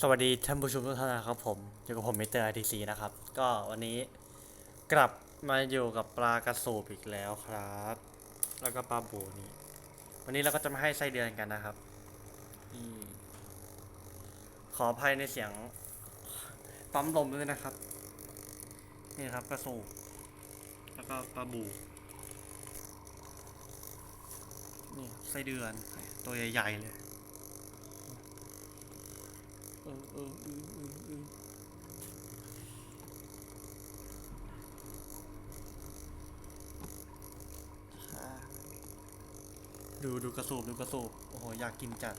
สวัสดีท่านผู้ชมทุกท่านนะครับผมอยู่กับผมมิสเตอร์ไอทีซีนะครับ ก็วันนี้กลับมาอยู่กับปลากระสูบอีกแล้วครับ แล้วก็ปลาบูนี่ วันนี้เราก็จะมาให้ไส้เดือนกันนะครับอขออภัยในเสียงปั๊มลมด้วยนะครับ นี่ครับกระสูบแล้วก็ปลาบูนี่ไส้เดือนตัวใหญ่ๆเลย เออเออเออเออเออดูดูกระสูบดูกระสูบโอ้โหอยากกินจัด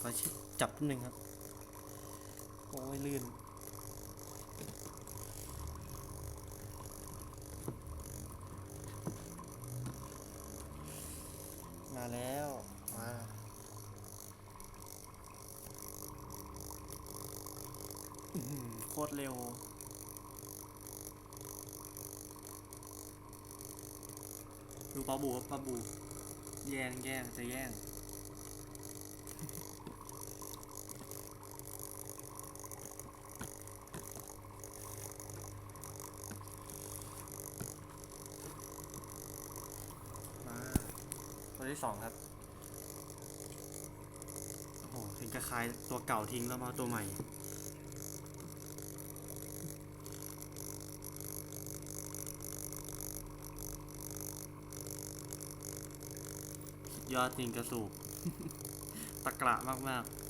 ขอจับนิดนึงครับ โอ้ยลื่นมาแล้ว มาอื้อหือโคตรเร็ว ดูปลาบูปลาบู แย่งแย่งจะแย่งมาตัวที่สองครับ โอ้โหถึงกระคายตัวเก่าทิ้งแล้วมาตัวใหม่ ยอดจริงกระสูบตะกระมากๆ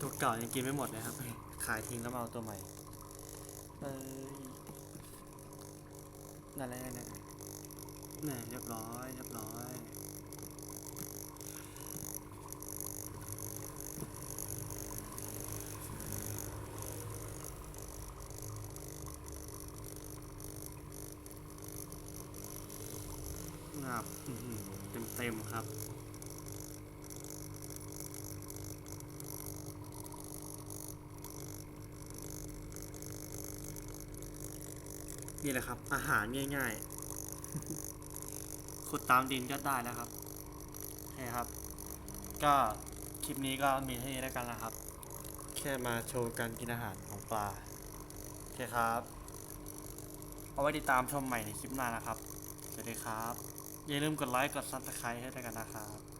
ตัวเก่ายังกินไม่หมดเลยครับ ขายทิ้งแล้วมาเอาตัวใหม่เอ้ยนั่นแหละนั่นแหละนี่เรียบร้อย เรียบร้อย งับเต็มเต็มๆครับนี่แหละครับ อาหารง่ายๆ ขุดตามดินก็ได้แล้วครับโอเคครับ ก็คลิปนี้ก็มีเท่านี้แล้วกันนะครับ แค่มาโชว์การกินอาหารของปลาโอเคครับ เอาไว้ติดตามชมใหม่ในคลิปหน้านะครับ สวัสดีครับ อย่าลืมกดไลค์กดซับสไครต์ให้ด้วยกันนะครับ